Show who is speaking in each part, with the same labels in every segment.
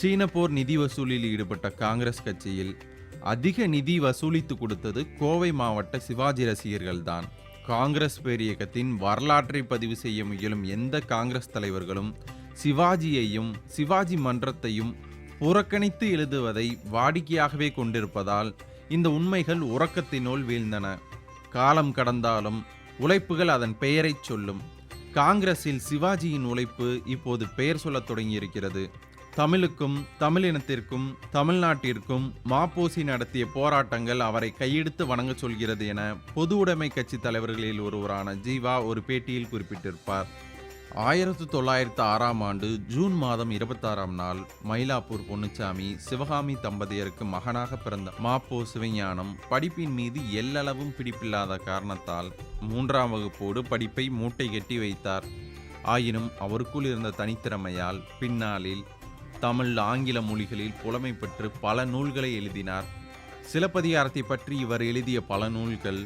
Speaker 1: சீன போர் நிதி வசூலில் ஈடுபட்ட காங்கிரஸ் கட்சியில் அதிக நிதி வசூலித்து கொடுத்தது கோவை மாவட்ட சிவாஜி ரசிகர்கள்தான். காங்கிரஸ் பேரியக்கத்தின் வரலாற்றை பதிவு செய்ய முயலும் எந்த காங்கிரஸ் தலைவர்களும் சிவாஜியையும் சிவாஜி மன்றத்தையும் புறக்கணித்து எழுதுவதை வாடிக்கையாகவே கொண்டிருப்பதால் இந்த உண்மைகள் உறக்கத்தினுள் வீழ்ந்தன. காலம் கடந்தாலும் உழைப்புகள் அதன் பெயரைச் சொல்லும். காங்கிரஸில் சிவாஜியின் உழைப்பு இப்போது பெயர் சொல்லத் தொடங்கியிருக்கிறது. தமிழுக்கும் தமிழினத்திற்கும் தமிழ்நாட்டிற்கும் மாப்போசி நடத்திய போராட்டங்கள் அவரை கையெடுத்து வணங்கச் சொல்கிறது என பொது உடைமை கட்சி தலைவர்களில் ஒருவரான ஜீவா ஒரு பேட்டியில் குறிப்பிட்டிருப்பார். ஆயிரத்து தொள்ளாயிரத்து ஆறாம் ஆண்டு ஜூன் மாதம் இருபத்தாறாம் நாள் மயிலாப்பூர் பொன்னுச்சாமி சிவகாமி தம்பதியருக்கு மகனாக பிறந்த மாப்போ சிவஞானம் படிப்பின் மீது எல்லளவும் பிடிப்பில்லாத காரணத்தால் மூன்றாம் வகுப்போடு படிப்பை மூட்டை கட்டி வைத்தார். ஆயினும் அவருக்குள் இருந்த தனித்திறமையால் பின்னாளில் தமிழ் ஆங்கில மொழிகளில் புலமை பெற்று பல நூல்களை எழுதினார். சிலப்பதிகாரத்தை பற்றி இவர் எழுதிய பல நூல்கள்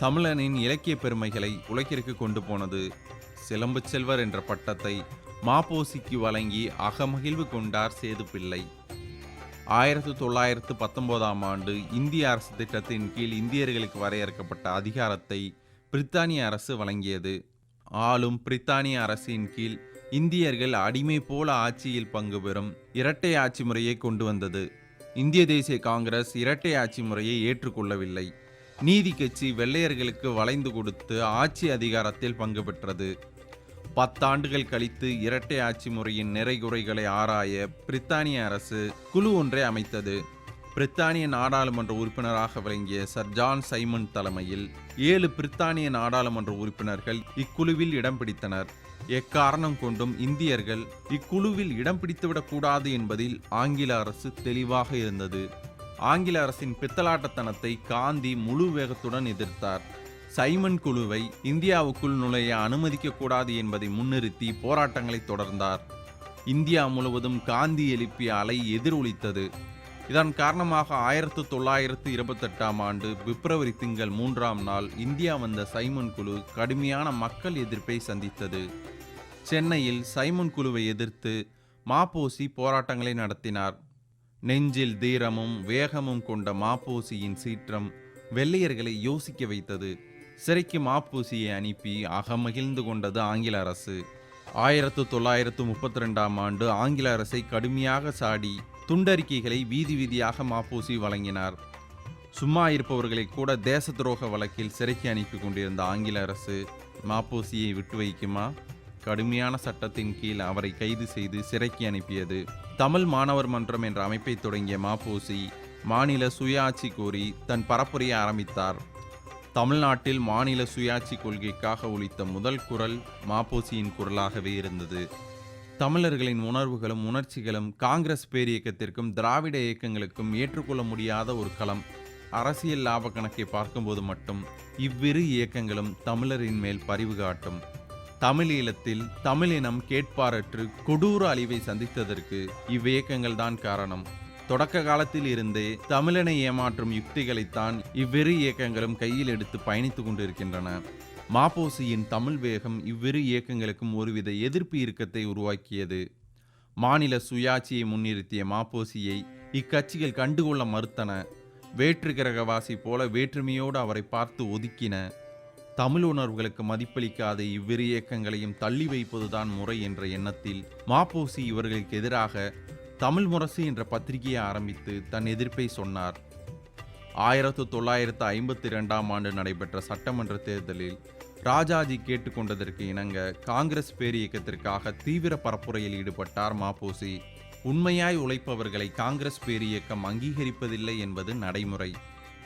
Speaker 1: தமிழனின் இலக்கிய பெருமைகளை உலகிற்கு கொண்டு போனது. சிலம்பு செல்வர் என்ற பட்டத்தை மாப்போசிக்கு வழங்கி அகமகிழ்வு கொண்டார் சேதுப்பிள்ளை ஆயிரத்து தொள்ளாயிரத்து பத்தொன்பதாம் ஆண்டு இந்திய அரசு திட்டத்தின் கீழ் இந்தியர்களுக்கு வரையறுக்கப்பட்ட அதிகாரத்தை பிரித்தானிய அரசு வழங்கியது. ஆளும் பிரித்தானிய அரசின் கீழ் இந்தியர்கள் அடிமை போல ஆட்சியில் பங்கு பெறும் இரட்டை ஆட்சி முறையை கொண்டு வந்தது. இந்திய தேசிய காங்கிரஸ் இரட்டை ஆட்சி முறையை ஏற்றுக்கொள்ளவில்லை. நீதி கட்சி வெள்ளையர்களுக்கு வளைந்து கொடுத்து ஆட்சி அதிகாரத்தில் பங்கு பெற்றது. பத்தாண்டுகள் கழித்து இரட்டை ஆட்சி முறையின் நிறைகுறைகளை ஆராய பிரித்தானிய அரசு குழு ஒன்றை அமைத்தது. பிரித்தானிய நாடாளுமன்ற உறுப்பினராக விளங்கிய சர் ஜான் சைமன் தலைமையில் ஏழு பிரித்தானிய நாடாளுமன்ற உறுப்பினர்கள் இக்குழுவில் இடம் பிடித்தனர். எக்காரணம் கொண்டும் இந்தியர்கள் இக்குழுவில் இடம் பிடித்துவிடக்கூடாது என்பதில் ஆங்கில அரசு தெளிவாக இருந்தது. ஆங்கில அரசின் பித்தலாட்டத்தனத்தை காந்தி முழு வேகத்துடன் எதிர்த்தார். சைமன் குழுவை இந்தியாவுக்குள் நுழைய அனுமதிக்க கூடாது என்பதை முன்னிறுத்தி போராட்டங்களை தொடர்ந்தார். இந்தியா முழுவதும் காந்தி எழுப்பிய அலை எதிரொலித்தது. இதன் காரணமாக ஆயிரத்து தொள்ளாயிரத்து இருபத்தெட்டாம் ஆண்டு பிப்ரவரி திங்கள் மூன்றாம் நாள் இந்தியா வந்த சைமன் குழு கடுமையான மக்கள் எதிர்ப்பை சந்தித்தது. சென்னையில் சைமன் குழுவை எதிர்த்து மாப்போசி போராட்டங்களை நடத்தினார். நெஞ்சில் தீரமும் வேகமும் கொண்ட மாப்போசியின் சீற்றம் வெள்ளையர்களை யோசிக்க வைத்தது. சிறைக்கு மாப்போசியை அனுப்பி அகமகிழ்ந்து கொண்டது ஆங்கில அரசு. ஆயிரத்து தொள்ளாயிரத்து முப்பத்தி ரெண்டாம் ஆண்டு ஆங்கில அரசை கடுமையாக சாடி துண்டறிக்கைகளை வீதி வீதியாக மாப்போசி வழங்கினார். சும்மா இருப்பவர்களை கூட தேச துரோக வழக்கில் சிறைக்கு அனுப்பி கொண்டிருந்த ஆங்கில அரசு மாப்போசியை விட்டு வைக்குமா? கடுமையான சட்டத்தின் கீழ் அவரை கைது செய்து சிறைக்கு அனுப்பியது. தமிழ் மாணவர் மன்றம் என்ற அமைப்பை தொடங்கிய மாப்போசி மாநில சுயாட்சி கோரி தன் பரப்புரையை ஆரம்பித்தார். தமிழ்நாட்டில் மாநில சுயாட்சி கொள்கைக்காக ஒலித்த முதல் குரல் மாப்போசியின் குரலாகவே இருந்தது. தமிழர்களின் உணர்வுகளும் உணர்ச்சிகளும் காங்கிரஸ் பேரியக்கத்திற்கும் திராவிட இயக்கங்களுக்கும் ஏற்றுக்கொள்ள முடியாத ஒரு களம். அரசியல் லாப கணக்கை பார்க்கும்போது மட்டும் இவ்விரு இயக்கங்களும் தமிழரின் மேல் பரிவு காட்டும். தமிழீழத்தில் தமிழினம் கேட்பாரற்று கொடூர அழிவை சந்தித்ததற்கு இவ்வியக்கங்கள் தான் காரணம். தொடக்க காலத்தில் இருந்தே தமிழனை ஏமாற்றும் யுக்திகளைத்தான் இவ்விரு இயக்கங்களும் கையில் எடுத்து பயணித்து கொண்டிருக்கின்றன. மாப்போசியின் தமிழ் வேகம் இவ்விரு இயக்கங்களுக்கும் ஒருவித எதிர்ப்பு இறுக்கத்தை உருவாக்கியது. மாநில சுயாட்சியை முன்னிறுத்திய மாப்போசியை இக்கட்சிகள் கண்டுகொள்ள மறுத்தன. வேற்று கிரகவாசி போல வேற்றுமையோடு அவரை பார்த்து ஒதுக்கின. தமிழ் உணர்வுகளுக்கு மதிப்பளிக்காத இவ்விரு இயக்கங்களையும் தள்ளி வைப்பதுதான் முறை என்ற எண்ணத்தில் மாப்போசி இவர்களுக்கு எதிராக தமிழ் முரசு என்ற பத்திரிகையை ஆரம்பித்து தன் எதிர்ப்பை சொன்னார். ஆயிரத்து தொள்ளாயிரத்து ஐம்பத்தி ரெண்டாம் ஆண்டு நடைபெற்ற சட்டமன்ற தேர்தலில் ராஜாஜி கேட்டுக்கொண்டதற்கு இணங்க காங்கிரஸ் பேரியக்கத்திற்காக தீவிர பரப்புரையில் ஈடுபட்டார் மாப்போசி. உண்மையாய் உழைப்பவர்களை காங்கிரஸ் பேரியக்கம் அங்கீகரிப்பதில்லை என்பது நடைமுறை.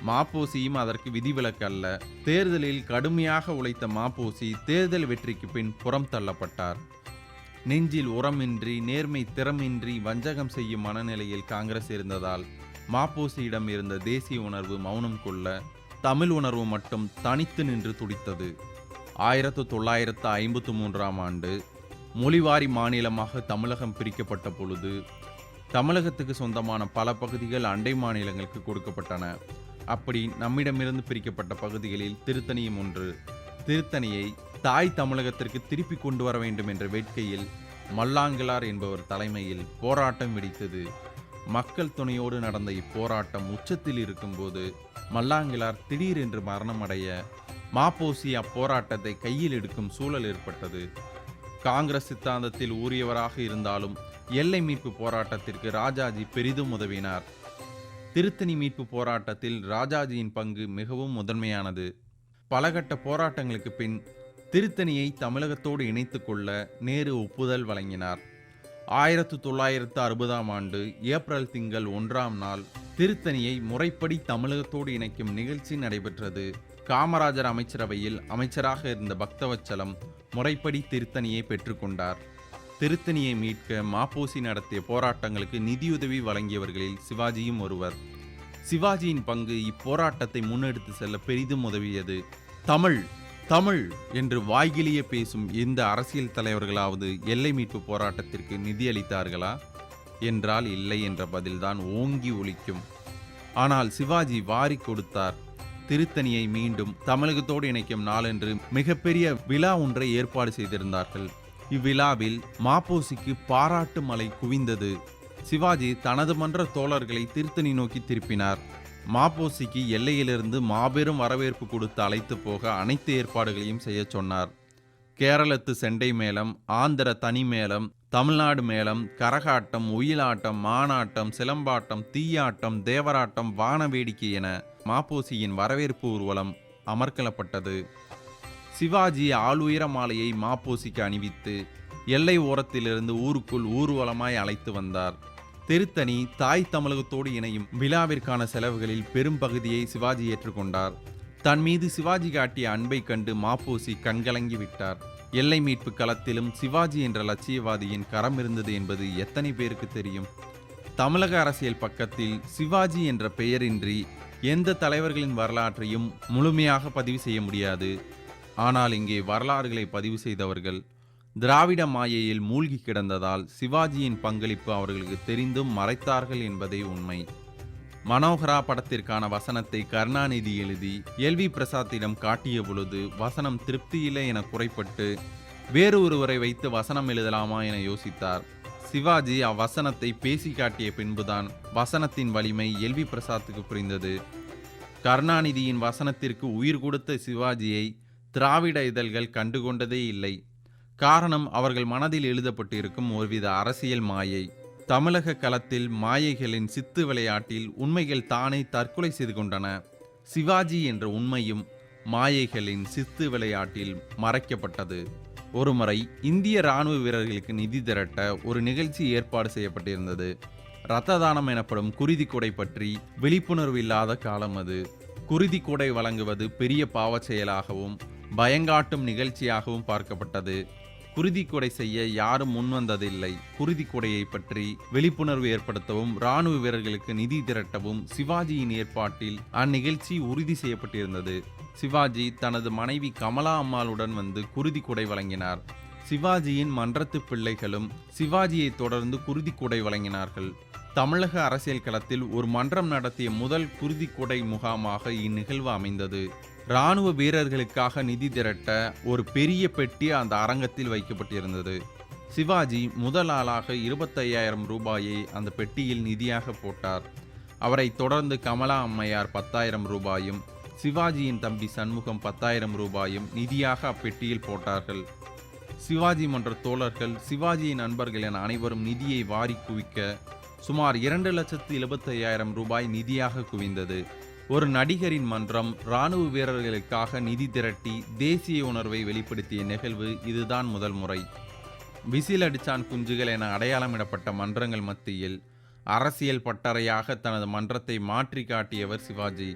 Speaker 1: மாப்போசியும் அதற்கு விதிவிலக்கு அல்ல தேர்தலில் கடுமையாக உழைத்த மாப்போசி தேர்தல் வெற்றிக்கு பின் புறம் தள்ளப்பட்டார். நெஞ்சில் உரமின்றி நேர்மை திறமின்றி வஞ்சகம் செய்யும் மனநிலையில் காங்கிரஸ் இருந்ததால் மாப்போசியிடம் இருந்த தேசிய உணர்வு மௌனம் கொள்ள தமிழ் உணர்வு மட்டும் தனித்து நின்று துடித்தது. ஆயிரத்து தொள்ளாயிரத்து ஐம்பத்து மூன்றாம் ஆண்டு மொழிவாரி மாநிலமாக தமிழகம் பிரிக்கப்பட்ட பொழுது தமிழகத்துக்கு சொந்தமான பல பகுதிகள் அண்டை மாநிலங்களுக்கு கொடுக்கப்பட்டன. அப்படி நம்மிடமிருந்து பிரிக்கப்பட்ட பகுதிகளில் திருத்தணியும் ஒன்று. திருத்தணியை தாய் தமிழகத்திற்கு திருப்பி கொண்டு வர வேண்டும் என்ற வேட்கையில் மல்லாங்கிலார் என்பவர் தலைமையில் போராட்டம் வெடித்தது. மக்கள் துணையோடு நடந்த இப்போராட்டம் உச்சத்தில் இருக்கும்போது மல்லாங்கிலார் திடீரென்று மரணமடைய மாப்போசி அப்போராட்டத்தை கையில் எடுக்கும் சூழல் ஏற்பட்டது. காங்கிரஸ் சித்தாந்தத்தில் ஊறியவராக இருந்தாலும் எல்லை மீட்பு போராட்டத்திற்கு ராஜாஜி பெரிதும் உதவினார். திருத்தணி மீட்பு போராட்டத்தில் ராஜாஜியின் பங்கு மிகவும் முதன்மையானது. பலகட்ட போராட்டங்களுக்கு பின் திருத்தணியை தமிழகத்தோடு இணைத்துக்கொள்ள நேரு ஒப்புதல் வழங்கினார். ஆயிரத்து தொள்ளாயிரத்து அறுபதாம் ஆண்டு ஏப்ரல் திங்கள் ஒன்றாம் நாள் திருத்தணியை முறைப்படி தமிழகத்தோடு இணைக்கும் நிகழ்ச்சி நடைபெற்றது. காமராஜர் அமைச்சரவையில் அமைச்சராக இருந்த பக்தவச்சலம் முறைப்படி திருத்தணியை பெற்றுக்கொண்டார் திருத்தணியை மீட்க மாப்போசி நடத்திய போராட்டங்களுக்கு நிதியுதவி வழங்கியவர்களில் சிவாஜியும் ஒருவர். சிவாஜியின் பங்கு இப்போராட்டத்தை முன்னெடுத்து செல்ல பெரிதும் உதவியது. தமிழ் தமிழ் என்று வாய்கிலிய பேசும் எந்த அரசியல் தலைவர்களாவது எல்லை மீட்பு போராட்டத்திற்கு நிதியளித்தார்களா என்றால் இல்லை என்ற பதில்தான் ஓங்கி ஒலிக்கும். ஆனால் சிவாஜி வாரி கொடுத்தார். திருத்தணியை மீண்டும் தமிழகத்தோடு இணைக்கும் நாளன்று மிகப்பெரிய விழா ஒன்றை ஏற்பாடு செய்திருந்தார்கள். இவ்விழாவில் மாப்போசிக்கு பாராட்டு மலை குவிந்தது. சிவாஜி தனது மன்ற தோழர்களை திருத்தணி நோக்கி திருப்பினார். மாப்போசிக்கு எல்லையிலிருந்து மாபெரும் வரவேற்பு கொடுத்து அழைத்து போக அனைத்து ஏற்பாடுகளையும் செய்யச் சொன்னார். கேரளத்து செண்டை மேளம் ஆந்திர தனி மேளம் தமிழ்நாடு மேளம் கரகாட்டம் ஒயிலாட்டம் மானாட்டம் சிலம்பாட்டம் தீயாட்டம் தேவராட்டம் வான வேடிக்கை என மாப்போசியின் வரவேற்பு ஊர்வலம் அமர்க்கலப்பட்டது சிவாஜி ஆளுயர மாலையை மாப்போசிக்கு அணிவித்து எல்லை ஓரத்திலிருந்து ஊருக்குள் ஊர்வலமாய் அழைத்து வந்தார். திருத்தணி தாய் தமிழகத்தோடு இணையும் விழாவிற்கான செலவுகளில் பெரும் பகுதியை சிவாஜி ஏற்றுக்கொண்டார். தன் மீது சிவாஜி காட்டிய அன்பை கண்டு மாப்போசி கண்கலங்கி விட்டார். எல்லை மீட்பு களத்திலும் சிவாஜி என்ற லட்சியவாதியின் கரம் இருந்தது என்பது எத்தனை பேருக்கு தெரியும்? தமிழக அரசியல் பக்கத்தில் சிவாஜி என்ற பெயரின்றி எந்த தலைவர்களின் வரலாற்றையும் முழுமையாக பதிவு செய்ய முடியாது. ஆனால் இங்கே வரலாறுகளை பதிவு செய்தவர்கள் திராவிட மாயையில் மூழ்கி கிடந்ததால் சிவாஜியின் பங்களிப்பு அவர்களுக்கு தெரிந்தும் மறைத்தார்கள் என்பதே உண்மை. மனோகரா படத்திற்கான வசனத்தை கருணாநிதி எழுதி எல்வி பிரசாத்திடம் காட்டிய பொழுது வசனம் திருப்தியில்லை என குறைப்பட்டு வேறு ஒருவரை வைத்து வசனம் எழுதலாமா என யோசித்தார். சிவாஜி அவ்வசனத்தை பேசி காட்டிய பின்புதான் வசனத்தின் வலிமை எல்வி பிரசாத்துக்கு புரிந்தது. கருணாநிதியின் வசனத்திற்கு உயிர் கொடுத்த சிவாஜியை திராவிட இதழ்கள் கண்டுகொண்டதே இல்லை. காரணம் அவர்கள் மனதில் எழுதப்பட்டிருக்கும் ஒருவித அரசியல் மாயை. தமிழக களத்தில் மாயைகளின் சித்து விளையாட்டில் உண்மைகள் தானே தற்கொலை செய்து கொண்டன. சிவாஜி என்ற உண்மையும் மாயைகளின் சித்து விளையாட்டில் மறைக்கப்பட்டது. ஒருமுறை இந்திய ராணுவ வீரர்களுக்கு நிதி திரட்ட ஒரு நிகழ்ச்சி ஏற்பாடு செய்யப்பட்டிருந்தது. இரத்த தானம் எனப்படும் குருதி கொடை பற்றி விழிப்புணர்வு இல்லாத காலம் அது. குருதி கொடை வழங்குவது பெரிய பாவச் செயலாகவும் பயங்காட்டும் நிகழ்ச்சியாகவும் பார்க்கப்பட்டது. குருதி கொடை செய்ய யாரும் முன்வந்ததில்லை குருதி கொடையை பற்றி விழிப்புணர்வு ஏற்படுத்தவும் ராணுவ வீரர்களுக்கு நிதி திரட்டவும் சிவாஜியின் ஏற்பாட்டில் அந்நிகழ்ச்சி உறுதி செய்யப்பட்டிருந்தது. சிவாஜி தனது மனைவி கமலா அம்மாளுடன் வந்து குருதி கொடை வழங்கினார். சிவாஜியின் மன்றத்து பிள்ளைகளும் சிவாஜியை தொடர்ந்து குருதி கொடை வழங்கினார்கள். தமிழக அரசியல் களத்தில் ஒரு மன்றம் நடத்திய முதல் குருதி கொடை முகாமாக இந்நிகழ்வு அமைந்தது. இராணுவ வீரர்களுக்காக நிதி திரட்ட ஒரு பெரிய பெட்டி அந்த அரங்கத்தில் வைக்கப்பட்டிருந்தது. சிவாஜி முதல் ஆளாக இருபத்தையாயிரம் ரூபாயை அந்த பெட்டியில் நிதியாக போட்டார். அவரை தொடர்ந்து கமலா அம்மையார் பத்தாயிரம் ரூபாயும் சிவாஜியின் தம்பி சண்முகம் பத்தாயிரம் ரூபாயும் நிதியாக அப்பெட்டியில் போட்டார்கள். சிவாஜி மன்ற தோழர்கள் சிவாஜியின் நண்பர்கள் என அனைவரும் நிதியை வாரி குவிக்க சுமார் இரண்டு லட்சத்து எழுபத்தையாயிரம் ரூபாய் நிதியாக குவிந்தது. ஒரு நடிகரின் மன்றம் இராணுவ வீரர்களுக்காக நிதி திரட்டி தேசிய உணர்வை வெளிப்படுத்திய நிகழ்வு இதுதான் முதல் முறை. விசில் அடிச்சான் குஞ்சுகள் என அடையாளமிடப்பட்ட மன்றங்கள் மத்தியில் அரசியல் பட்டறையாக தனது மன்றத்தை மாற்றி காட்டியவர் சிவாஜி.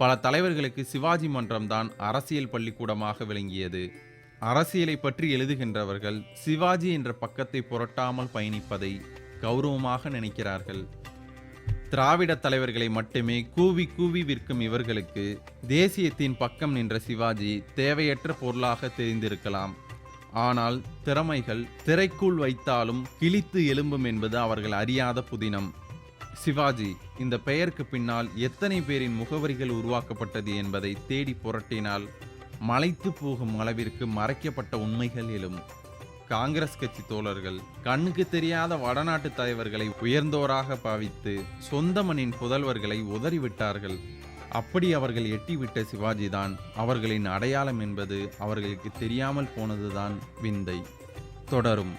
Speaker 1: பல தலைவர்களுக்கு சிவாஜி மன்றம்தான் அரசியல் பள்ளிக்கூடமாக விளங்கியது. அரசியலை பற்றி எழுதுகின்றவர்கள் சிவாஜி என்ற பக்கத்தை புரட்டாமல் பயணிப்பதை கௌரவமாக நினைக்கிறார்கள். திராவிட தலைவர்களை மட்டுமே கூவி கூவி விற்கும் இவர்களுக்கு தேசியத்தின் பக்கம் நின்ற சிவாஜி தேவையற்ற பொருளாக தெரிந்திருக்கலாம். ஆனால் திறமைகள் திரைக்குள் வைத்தாலும் கிழித்து எழும்பும் என்பது அவர்கள் அறியாத புதினம். சிவாஜி இந்த பெயருக்கு பின்னால் எத்தனை பேரின் முகவரிகள் உருவாக்கப்பட்டது என்பதை தேடி புரட்டினால் மலைத்து போகும் அளவிற்கு மறைக்கப்பட்ட உண்மைகள் எழும். காங்கிரஸ் கட்சி தோழர்கள் கண்ணுக்கு தெரியாத வடநாட்டு தலைவர்களை உயர்ந்தோராக பாவித்து சொந்த மண்ணின் புதல்வர்களை உதறிவிட்டார்கள். அப்படி அவர்கள் எட்டிவிட்ட சிவாஜிதான் அவர்களின் அடையாளம் என்பது அவர்களுக்கு தெரியாமல் போனதுதான் விந்தை. தொடரும்.